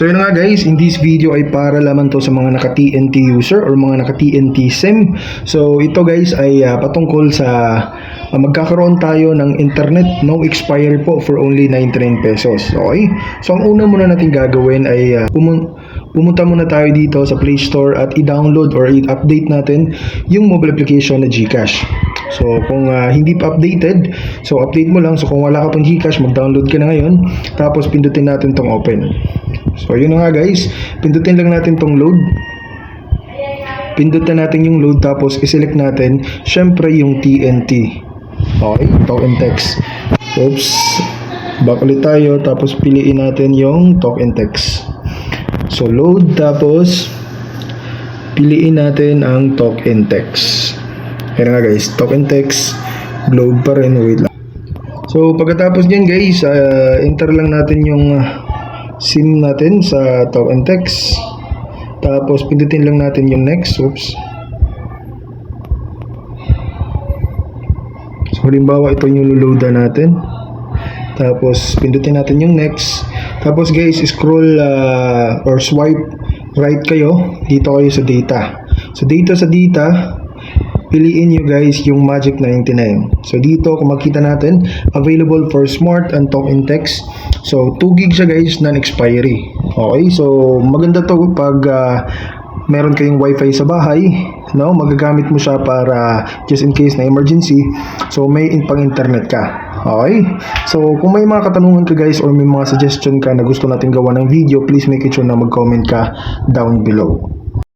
So yun nga guys, in this video ay para lamang to sa mga naka TNT user or mga naka TNT SIM. So ito guys ay ah, patungkol sa ah, magkakaroon tayo ng internet no expiry po for only 99 pesos. Okay? So ang una muna natin gagawin ay ah, pumun- pumunta muna tayo dito sa Play Store at i-download or i-update natin yung mobile application na GCash. So kung ah, hindi pa updated, so update mo lang. So kung wala ka pang GCash, mag-download ka na ngayon. Tapos pindutin natin tong open. So yun nga guys, pindutin lang natin tong load. Pindutin natin yung load tapos i-select natin syempre yung TNT. Okay, talk and text. Oops. Back ulit tayo tapos piliin natin yung talk and text. So load tapos piliin natin ang talk and text. Ayan nga guys, talk and text, globe pa rin, wait lang. So pagkatapos niyan guys, ah, enter lang natin yung ah, SIM natin sa talk and text. Tapos pindutin lang natin yung next, oops. So halimbawa ito yung luluda natin. Tapos pindutin natin yung next. Tapos guys, scroll ah, or swipe right kayo. Dito kayo sa data. So dito sa data, piliin nyo guys yung Magic 99. So dito kung makita natin, available for smart and talk and text. So 2 gig siya guys, non-expiry. Okay, so maganda to pag ah, meron kayong wifi sa bahay, no? Magagamit mo siya para just in case na emergency. So may in pang internet ka. Okay? So kung may mga katanungan ka guys or may mga suggestion ka na gusto natin gawa ng video, please make it sure na mag-comment ka down below.